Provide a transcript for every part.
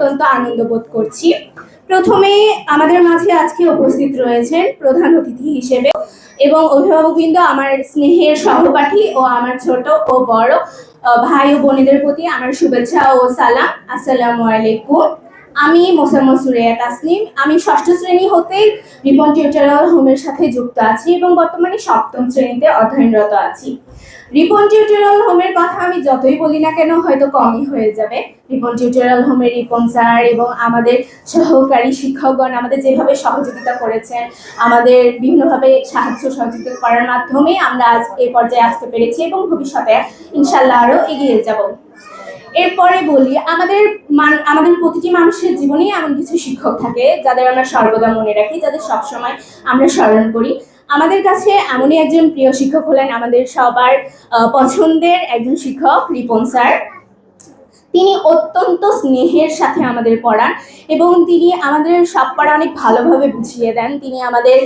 অত্যন্ত আনন্দ বোধ করছি। প্রথমে আমাদের মাঝে আজকে উপস্থিত রয়েছেন প্রধান অতিথি হিসেবে এবং অভিভাবকবৃন্দ, আমার স্নেহের সহপাঠী ও আমার ছোট ও বড় ভাই ও বোনেদের প্রতি আমার শুভেচ্ছা ও সালাম। আসসালামু আলাইকুম। আমি মোসাম্মদ সুরেয়া তাসনিম। আমি ষষ্ঠ শ্রেণি হতে রিপন টিউটোরিয়াল হোমের সাথে যুক্ত আছি এবং বর্তমানে সপ্তম শ্রেণীতে অধ্যয়নরত আছি। রিপন টিউটোরিয়াল হোমের কথা আমি যতই বলি না কেন, হয়তো কমই হয়ে যাবে। রিপন টিউটোরিয়াল হোমের রিপন স্যার এবং আমাদের সহকারী শিক্ষকগণ আমাদের যেভাবে সহযোগিতা করেছেন, আমাদের বিভিন্নভাবে সাহায্য সহযোগিতা করার মাধ্যমে আমরা আজ এই পর্যায়ে আসতে পেরেছি এবং ভবিষ্যতে ইনশাল্লাহ আরও এগিয়ে যাব। এরপরে বলি, আমাদের আমাদের প্রতিটি মানুষের জীবনেই এমন কিছু শিক্ষক থাকে যাদের আমরা সর্বদা মনে রাখি, যাদের সবসময় আমরা স্মরণ করি। আমাদের কাছে এমনই একজন প্রিয় শিক্ষক হলেন আমাদের সবার পছন্দের একজন শিক্ষক, রিপন স্যার। তিনি অত্যন্ত স্নেহের সাথে আমাদের পড়ান এবং তিনি আমাদের সব পড়া অনেক ভালোভাবে বুঝিয়ে দেন। তিনি আমাদের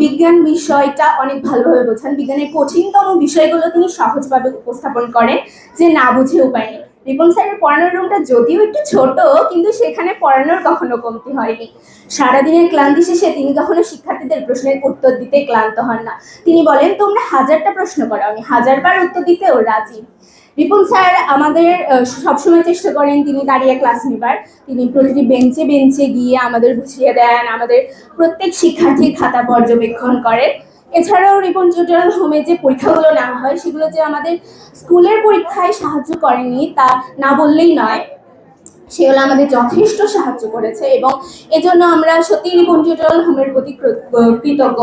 বিজ্ঞান বিষয়টা অনেক ভালোভাবে বোঝান। বিজ্ঞানের কঠিনতম বিষয়গুলো তিনি সহজভাবে উপস্থাপন করেন যে না বুঝে উপায় নেই। রিপন স্যারের পড়ানোর রুমটা যদিও একটু ছোট, কিন্তু সেখানে পড়ানোর কখনো কমতি হয়নি। সারাদিনের ক্লান্তি শেষে তিনি কখনো শিক্ষার্থীদের প্রশ্নের উত্তর দিতে ক্লান্ত হন না। তিনি বলেন, তোমরা হাজারটা প্রশ্ন করো, আমি হাজারবার উত্তর দিতেও রাজি। রিপন স্যার আমাদের সবসময় চেষ্টা করেন তিনি দাঁড়িয়ে ক্লাস নেবার। তিনি প্রতিটি বেঞ্চে বেঞ্চে গিয়ে আমাদের বুঝিয়ে দেন, আমাদের প্রত্যেক শিক্ষার্থীর খাতা পর্যবেক্ষণ করেন। এছাড়াও টিউটোরিয়াল হোমে যে পরীক্ষাগুলো নেওয়া হয়, সেগুলো যে আমাদের স্কুলের পরীক্ষায় সাহায্য করেনি তা না বললেই নয়। সেগুলো আমাদের যথেষ্ট সাহায্য করেছে এবং এজন্য আমরা সত্যি টিউটোরিয়াল হোমের প্রতি কৃতজ্ঞ।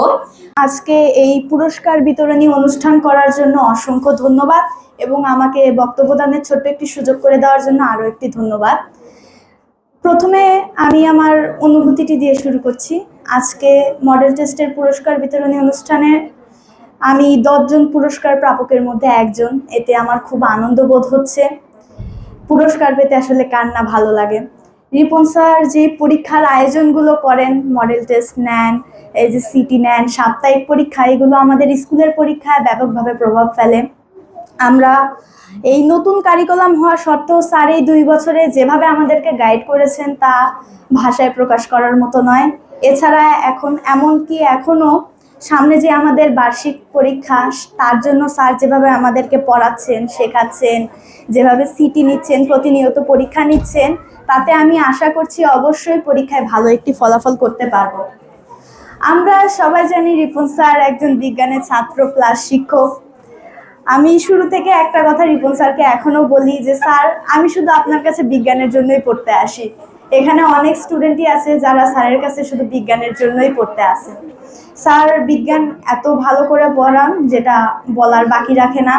আজকে এই পুরস্কার বিতরণী অনুষ্ঠান করার জন্য অসংখ্য ধন্যবাদ এবং আমাকে বক্তব্য দানের ছোট্ট একটি সুযোগ করে দেওয়ার জন্য আরও একটি ধন্যবাদ। প্রথমে আমি আমার অনুভূতিটি দিয়ে শুরু করছি। আজকে মডেল টেস্টের পুরস্কার বিতরণী অনুষ্ঠানে আমি দশজন পুরস্কার প্রাপকের মধ্যে একজন। এতে আমার খুব আনন্দ বোধ হচ্ছে। পুরস্কার পেতে আসলে কার না ভালো লাগে। রিপন স্যার যে পরীক্ষার আয়োজনগুলো করেন মডেল টেস্ট নেন, এই যে সিটি নেন, সাপ্তাহিক পরীক্ষা, এগুলো আমাদের স্কুলের পরীক্ষায় ব্যাপকভাবে প্রভাব ফেলে। আমরা এই নতুন কারিকুলাম হওয়া সত্ত্বেও স্যার এই দুই বছরে যেভাবে আমাদেরকে গাইড করেছেন তা ভাষায় প্রকাশ করার মতো নয়। এছাড়া এখন এমনকি এখনও সামনে যে আমাদের বার্ষিক পরীক্ষা, তার জন্য স্যার যেভাবে আমাদেরকে পড়াচ্ছেন, শেখাচ্ছেন, যেভাবে সিটি নিচ্ছেন, প্রতিনিয়ত পরীক্ষা নিচ্ছেন, তাতে আমি আশা করছি অবশ্যই পরীক্ষায় ভালো একটি ফলাফল করতে পারব। আমরা সবাই জানি রিপন স্যার একজন বিজ্ঞানের ছাত্র প্লাস শিক্ষক। আমি শুরু থেকে একটা কথা রিপন স্যারকে এখনও বলি যে, স্যার, আমি শুধু আপনার কাছে বিজ্ঞানের জন্যই পড়তে আসি। এখানে অনেক স্টুডেন্টই আছে যারা স্যারের কাছে শুধু বিজ্ঞানের জন্যই পড়তে আসে। স্যার বিজ্ঞান এত ভালো করে পড়ান যেটা বলার বাকি রাখে না।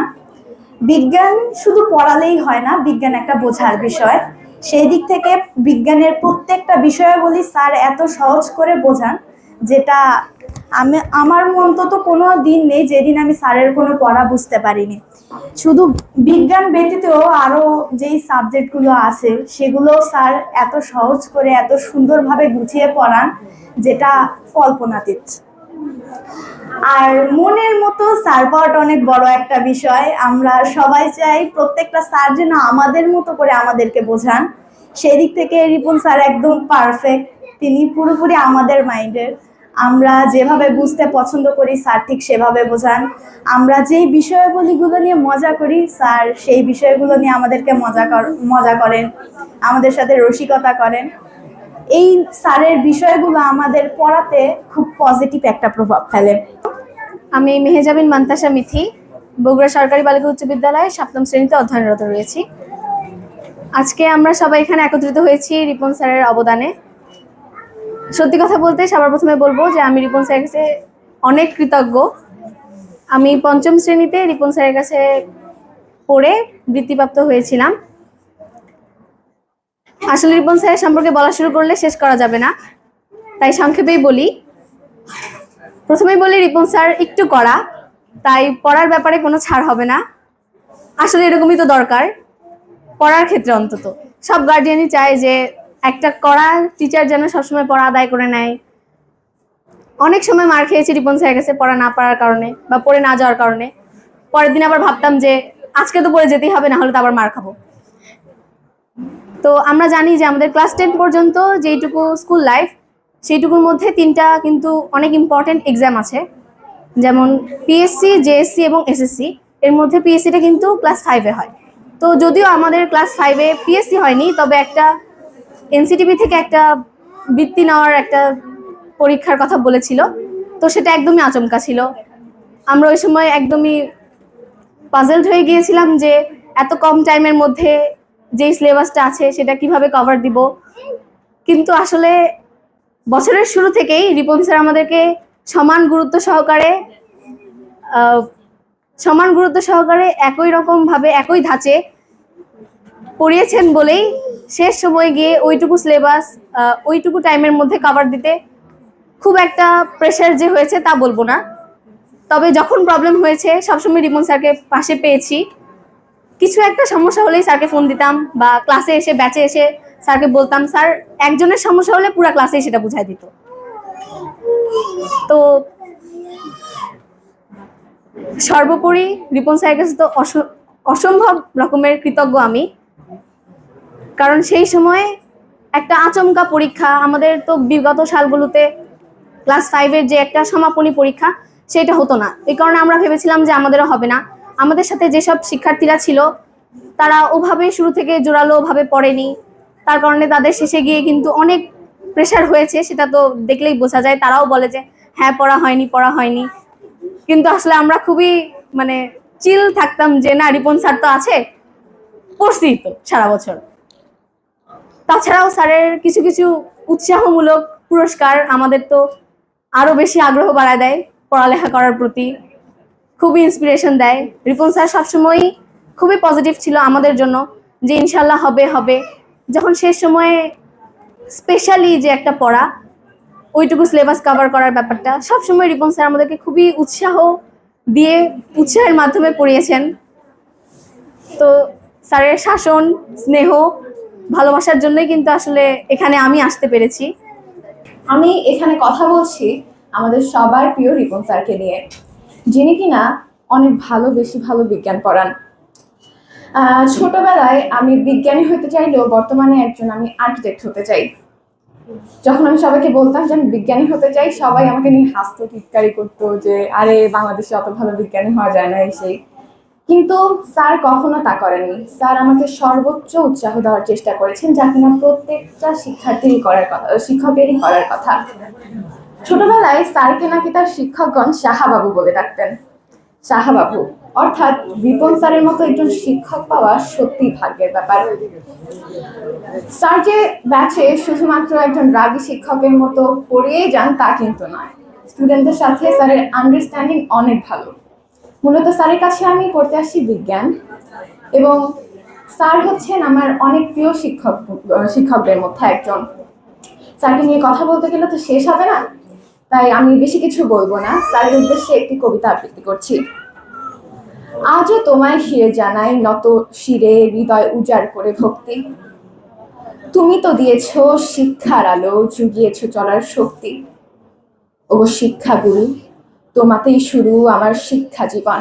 বিজ্ঞান শুধু পড়ালেই হয় না, বিজ্ঞান একটা বোঝার বিষয়। সেই দিক থেকে বিজ্ঞানের প্রত্যেকটা বিষয়াবলী স্যার এত সহজ করে বোঝান যেটা আমি, আমার অন্তত কোনো দিন নেই যেদিন আমি স্যারের কোনো পড়া বুঝতে পারিনি। শুধু বিজ্ঞান ব্যতীতও আরও যেই সাবজেক্টগুলো আছে, সেগুলো স্যার এত সহজ করে, এত সুন্দরভাবে গুছিয়ে পড়ান, যেটা কল্পনাতীত। আর মনের মতো স্যার পাওয়াটা অনেক বড় একটা বিষয়। আমরা সবাই চাই প্রত্যেকটা স্যার যেন আমাদের মতো করে আমাদেরকে বোঝান। সেই দিক থেকে রিপন স্যার একদম পারফেক্ট তিনি পুরোপুরি আমাদের মাইন্ডের আমরা যেভাবে বুঝতে পছন্দ করি, স্যার ঠিক সেভাবে বোঝান। আমরা যেই বিষয়াবলীগুলো নিয়ে মজা করি, স্যার সেই বিষয়গুলো নিয়ে আমাদেরকে মজা কর, মজা করেন, আমাদের সাথে রসিকতা করেন। এই স্যারের বিষয়গুলো আমাদের পড়াতে খুব পজিটিভ একটা প্রভাব ফেলে। আমি মেহেজাবিন মান্তাসা মিথি, বগুড়া সরকারি বালিকা উচ্চ বিদ্যালয়ে সপ্তম শ্রেণীতে অধ্যয়নরত রয়েছি। আজকে আমরা সবাই এখানে একত্রিত হয়েছি রিপন স্যারের অবদানে। সত্যি কথা বলতে সবার প্রথমে বলব যে আমি রিপন স্যারের কাছে অনেক কৃতজ্ঞ। আমি পঞ্চম শ্রেণীতে রিপন স্যারের কাছে পড়ে বৃত্তিপ্রাপ্ত হয়েছিলাম। আসলে রিপন স্যারের সম্পর্কে বলা শুরু করলে শেষ করা যাবে না। তাই সংক্ষেপেই বলি। প্রথমেই বলি রিপন স্যার একটু করা তাই পড়ার ব্যাপারে কোনো ছাড় হবে না। আসলে এরকমই তো দরকার, পড়ার ক্ষেত্রে অন্তত। সব গার্ডিয়ানই চায় যে একটা কড়া টিচার যেন সবসময় পড়া আদায় করে নেয়। অনেক সময় মার খেয়েছি রিপন স্যারের কাছে পড়া না পারার কারণে বা পড়ে না যাওয়ার কারণে। পরের দিন আবার ভাবতাম যে, আজকে তো পড়ে যেতেই হবে না হলে তো আবার মার খাব। তো আমরা জানি যে আমাদের ক্লাস টেন পর্যন্ত যেইটুকু স্কুল লাইফ সেইটুকুর মধ্যে তিনটা কিন্তু অনেক ইম্পর্টেন্ট এক্সাম আছে। যেমন পিএসসি জেএসসি এবং এসএসসি এর মধ্যে পিএসসিটা কিন্তু ক্লাস ফাইভে হয়। তো যদিও আমাদের ক্লাস ফাইভে পিএসসি হয়নি, তবে একটা এনসিটিভি থেকে একটা বৃত্তি নেওয়ার একটা পরীক্ষার কথা বলেছিল। তো সেটা একদমই আচমকা ছিল। আমরা ওই সময় একদমই পাজলড হয়ে গিয়েছিলাম যে এত কম টাইমের মধ্যে যেই সিলেবাসটা আছে সেটা কীভাবে কভার দিব। কিন্তু আসলে বছরের শুরু থেকেই রিপন স্যার আমাদেরকে সমান গুরুত্ব সহকারে সমান গুরুত্ব সহকারে একই রকম ভাবে, একই ধাঁচে পড়িয়েছেন বলেই শেষ সময় গিয়ে ওইটুকু সিলেবাস ওইটুকু টাইমের মধ্যে কভার দিতে খুব একটা প্রেশার যে হয়েছে তা বলব না। তবে যখন প্রবলেম হয়েছে, সবসময় রিপন স্যারকে পাশে পেয়েছি। কিছু একটা সমস্যা হলেই স্যারকে ফোন দিতাম বা ক্লাসে এসে ব্যাচে এসে স্যারকে বলতাম, স্যার, একজনের সমস্যা হলে পুরো ক্লাসেই সেটা বুঝাই দিত। তো সর্বোপরি রিপন স্যারের কাছে তো অস- অসম্ভব রকমের কৃতজ্ঞ আমি। কারণ সেই সময়ে একটা আচমকা পরীক্ষা, আমাদের তো বিগত সালগুলোতে ক্লাস ফাইভের যে একটা সমাপনী পরীক্ষা, সেটা হতো না। এই কারণে আমরা ভেবেছিলাম যে আমাদেরও হবে না। আমাদের সাথে যেসব শিক্ষার্থীরা ছিল, তারা ওভাবে শুরু থেকে জোরালো ভাবে পড়েনি। তার কারণে তাদের শেষে গিয়ে কিন্তু অনেক প্রেশার হয়েছে, সেটা তো দেখলেই বোঝা যায়। তারাও বলে যে হ্যাঁ পড়া হয়নি পড়া হয়নি। কিন্তু আসলে আমরা খুবই মানে চিল থাকতাম যে, না, রিপন স্যার তো আছে। পড়ছি তো সারা বছর। তাছাড়াও স্যারের কিছু কিছু উৎসাহমূলক পুরস্কার আমাদের তো আরও বেশি আগ্রহ বাড়ায় দেয় পড়ালেখা করার প্রতি। খুবই ইন্সপিরেশন দেয়। রিপন স্যার সবসময়ই খুবই পজিটিভ ছিল আমাদের জন্য যে ইনশাল্লাহ হবে হবে। যখন শেষ সময়ে স্পেশালি যে একটা পড়া, ওইটুকু সিলেবাস কভার করার ব্যাপারটা, সবসময় রিপন স্যার আমাদেরকে খুবই উৎসাহ দিয়ে উৎসাহের মাধ্যমে পড়িয়েছেন। তো স্যারের শাসন, স্নেহ ভালোবাসার জন্যই কিন্তু আসলে এখানে আমি আসতে পেরেছি। আমি এখানে কথা বলছি আমাদের সবার প্রিয় রিপন স্যারকে নিয়ে, যিনি কিনা অনেক ভালো, বেশি ভালো বিজ্ঞান পড়ান। ছোটবেলায় আমি বিজ্ঞানী হতে চাইলেও বর্তমানে একজন আমি আর্কিটেক্ট হতে চাই। যখন আমি সবাইকে বলতাম যে আমি বিজ্ঞানী হতে চাই, সবাই আমাকে নিয়ে হাসতো টিটকারি করতো যে, আরে, বাংলাদেশে অত ভালো বিজ্ঞানী হওয়া যায় না এই সেই। কিন্তু স্যার কখনো তা করেননি। স্যার আমাকে সর্বোচ্চ উৎসাহ দেওয়ার চেষ্টা করেছেন যা কিনা প্রত্যেকটা শিক্ষার্থীরই করার কথা, শিক্ষকেরই করার কথা। ছোটবেলায় স্যারকে নাকি তার শিক্ষকগণ সাহাবাবু বলে ডাকতেন। সাহাবাবু, অর্থাৎ বিপন স্যারের মতো একজন শিক্ষক পাওয়া সত্যি ভাগ্যের ব্যাপার। স্যার যে ব্যাচে শুধুমাত্র একজন রাগী শিক্ষকের মতো পড়িয়েই যান তা কিন্তু নয়। স্টুডেন্টদের সাথে স্যারের আন্ডারস্ট্যান্ডিং অনেক ভালো। মূলত স্যারের কাছে আমি করতে আসি বিজ্ঞান এবং স্যার হচ্ছেন আমার অনেক প্রিয় শিক্ষক শিক্ষকদের মধ্যে একজন। স্যারকে নিয়ে কথা বলতে গেলে তো শেষ হবে না, তাই আমি বেশি কিছু বলব না। স্যারের উদ্দেশ্যে একটি কবিতা আবৃত্তি করছি। আজও তোমায় শিরে জানাই নত শিরে হৃদয় উজাড় করে ভক্তি। তুমি তো দিয়েছ শিক্ষার আলো, জুগিয়েছ চলার শক্তি। ও শিক্ষাগুরু তোমাতেই শুরু আমার শিক্ষা জীবন।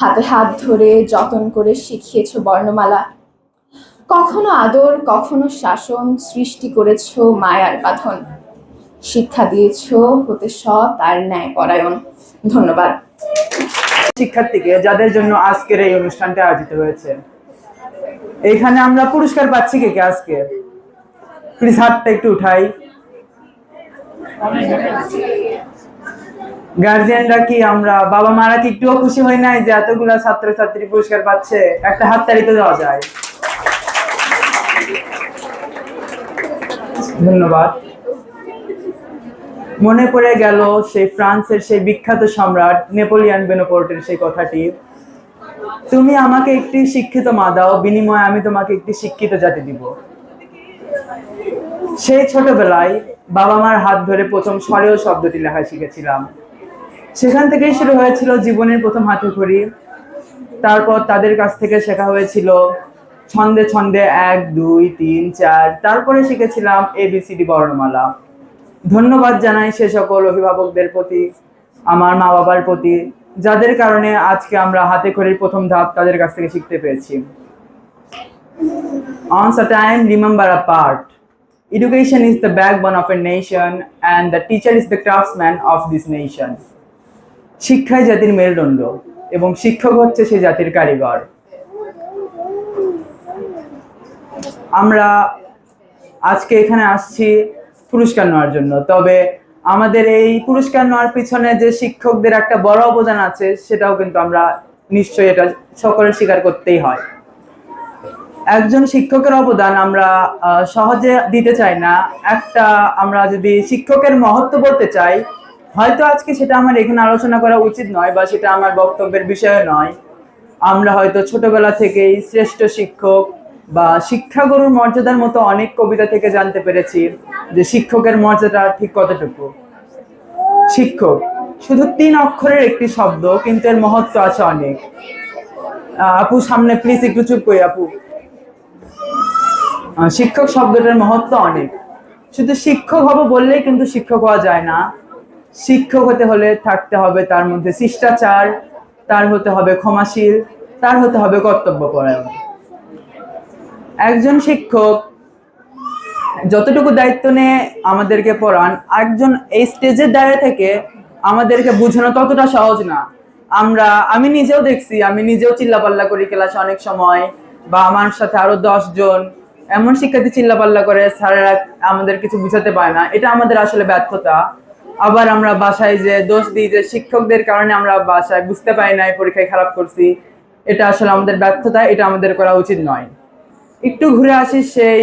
হাতে হাত ধরে যতন করে শিখিয়েছ বর্ণমালা। কখনো আদর, কখনো শাসন সৃষ্টি করেছ মায়ার বাঁধন। শিক্ষা দিয়েছ হতে সৎ আর ন্যায় পরায়ণ ধন্যবাদ। শিক্ষার্থীকে, যাদের জন্য আজকের এই অনুষ্ঠানটা আয়োজিত হয়েছে। এখানে আমরা পুরস্কার পাচ্ছি কে কে আজকে? প্লিজ হাতটা একটু উঠাই। গার্জিয়ানরা কি আমরা বাবা মারা কি একটুও খুশি হয় নাই যে এতগুলা ছাত্রছাত্রী পুরস্কার পাচ্ছে? একটা হাততালি তো দেওয়া যায়। ধন্যবাদ। মনে পড়ে গেল সেই ফ্রান্সের সেই বিখ্যাত সম্রাট নেপোলিয়ান বেনোপোর্টের সেই কথাটি। তুমি আমাকে একটি শিক্ষিত মা দাও, বিনিময়ে আমি তোমাকে একটি শিক্ষিত জাতি দিব। সেই ছোটবেলায় বাবা মার হাত ধরে প্রথম স্বরেও শব্দটি লেখা শিখেছিলাম। সেখান থেকেই শুরু হয়েছিল জীবনের প্রথম হাতে খড়ি তারপর তাদের কাছ থেকে শেখা হয়েছিল ছন্দে ছন্দে এক, দুই, তিন, চার। তারপরে শিখেছিলাম এবিসিডি বর্ণমালা। ধন্যবাদ জানাই সে সকল অভিভাবকদের প্রতি, আমার মা বাবার প্রতি, যাদের কারণে আজকে আমরা হাতে খড়ির প্রথম ধাপ তাদের কাছ থেকে শিখতে পেরেছি। Once a time, remember a part. Education is the backbone of a nation and the teacher is the craftsman of this nation. শিক্ষাই জাতির মেরুদণ্ড এবং শিক্ষক হচ্ছে সেই জাতির কারিগর। আমরা আজকে এখানে আসছি পুরস্কার নেওয়ার জন্য। তবে আমাদের এই পুরস্কার নেওয়ার পিছনে যে শিক্ষকদের একটা বড় অবদান আছে, সেটাও কিন্তু আমরা নিশ্চয়ই এটা সকলে স্বীকার করতেই হয়। একজন শিক্ষকের অবদান আমরা সহজে দিতে চাই না। একটা আমরা যদি শিক্ষকের মহত্ব বলতে চাই হয়তো আজকে সেটা আমার এখানে আলোচনা করা উচিত নয় বা সেটা আমার বক্তব্যের বিষয় নয়। আমরা হয়তো ছোটবেলা থেকেই শ্রেষ্ঠ শিক্ষক বা শিক্ষাগুরুর মর্যাদার মতো অনেক কবিতা থেকে জানতে পেরেছি যে শিক্ষকের মর্যাদা ঠিক কতটুকু। শিক্ষক শুধু তিন অক্ষরের একটি শব্দ, কিন্তু এর মহত্ব আছে অনেক। আপু, সামনে প্লিজ একটু চুপ করি, আপু। শিক্ষক শব্দটার মহত্ব অনেক। শুধু শিক্ষক হব বললেই কিন্তু শিক্ষক হওয়া যায় না। শিক্ষক হতে হলে থাকতে হবে তার মধ্যে শিষ্টাচার, তার হতে হবে ক্ষমাশীল, তার হতে হবে কর্তব্যপরায়ণ। একজন শিক্ষক যতটুকু দায়িত্ব নিয়ে আমাদেরকে পড়ান, একজন এই স্টেজের দাঁড়িয়ে থেকে আমাদেরকে বোঝানো ততটা সহজ না। আমরা, আমি নিজেও দেখছি, আমি নিজেও চিল্লাপাল্লা করি ক্লাসে অনেক সময়, বা আমার সাথে আরও জন এমন শিক্ষার্থী চিল্লাপাল্লা করে, স্যারেরা আমাদের কিছু বুঝাতে পারে না। এটা আমাদের আসলে ব্যর্থতা। আবার আমরা বাসায় যে দোষ দিই যে শিক্ষকদের কারণে আমরা বাসায় বুঝতে পারি নাই, পরীক্ষায় খারাপ করছি। এটা আসলে আমাদের ব্যর্থতা, এটা আমাদের করা উচিত নয়। একটু ঘুরে আসি সেই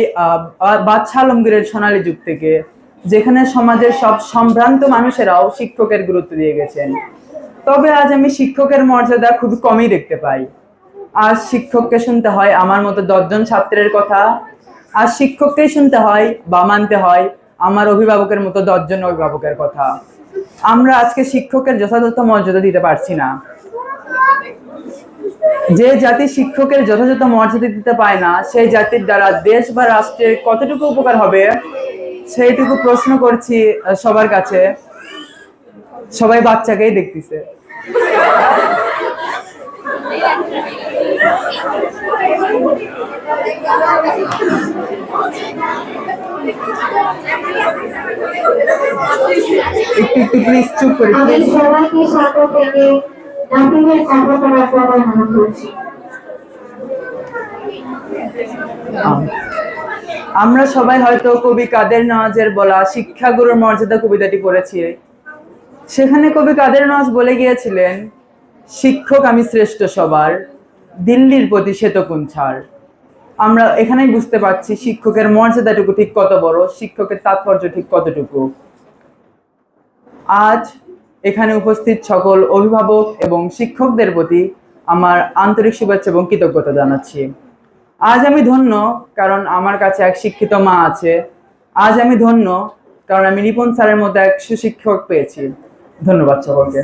বাদশাহ আলমগীরের সোনালী যুগ থেকে, যেখানে সমাজের সব সম্ভ্রান্ত মানুষেরাও শিক্ষকের গুরুত্ব দিয়ে গেছেন। তবে আজ আমি শিক্ষকের মর্যাদা খুব কমই দেখতে পাই। আজ শিক্ষককে শুনতে হয় আমার মতো দশজন ছাত্রের কথা, আজ শিক্ষককেই শুনতে হয় বা মানতে হয় আমার অভিভাবকের মতো দশজন অভিভাবকের কথা। আমরা আজকে শিক্ষকের যথাযথ মর্যাদা দিতে পারছি না। যে জাতি শিক্ষকের যথাযথ মর্যাদা দিতে পায় না, সেই জাতির দ্বারা দেশ বা রাষ্ট্রের কতটুকু উপকার হবে, সেইটুকু প্রশ্ন করছি সবার কাছে। সবাই বাচ্চাকেই দেখতেছে। একটু একটু প্লিজ চুপ করে আমি সবাইকে থেকে নাপিতের চাকরি করার জন্য অনুরোধ করছি। আমরা সবাই হয়তো কবি কাদের নওয়াজের বলা শিক্ষাগুরুর মর্যাদা কবিতাটি পড়েছি। সেখানে কবি কাদের নওয়াজ বলে গিয়েছিলেন শিক্ষক আমি শ্রেষ্ঠ সবার দিল্লির প্রতি শ্বেতকুন ছাড় আমরা এখানেই বুঝতে পারছি শিক্ষকের মর্যাদাটুকু ঠিক কত বড়, শিক্ষকের তাৎপর্য ঠিক কতটুকু। আজ এখানে উপস্থিত সকল অভিভাবক এবং শিক্ষকদের প্রতি আমার আন্তরিক শুভেচ্ছা এবং কৃতজ্ঞতা জানাচ্ছি। আজ আমি ধন্য, কারণ আমার কাছে এক শিক্ষিত মা আছে। আজ আমি ধন্য, কারণ আমি রিপন স্যারের মতো এক সুশিক্ষক পেয়েছি। ধন্যবাদ সকলকে।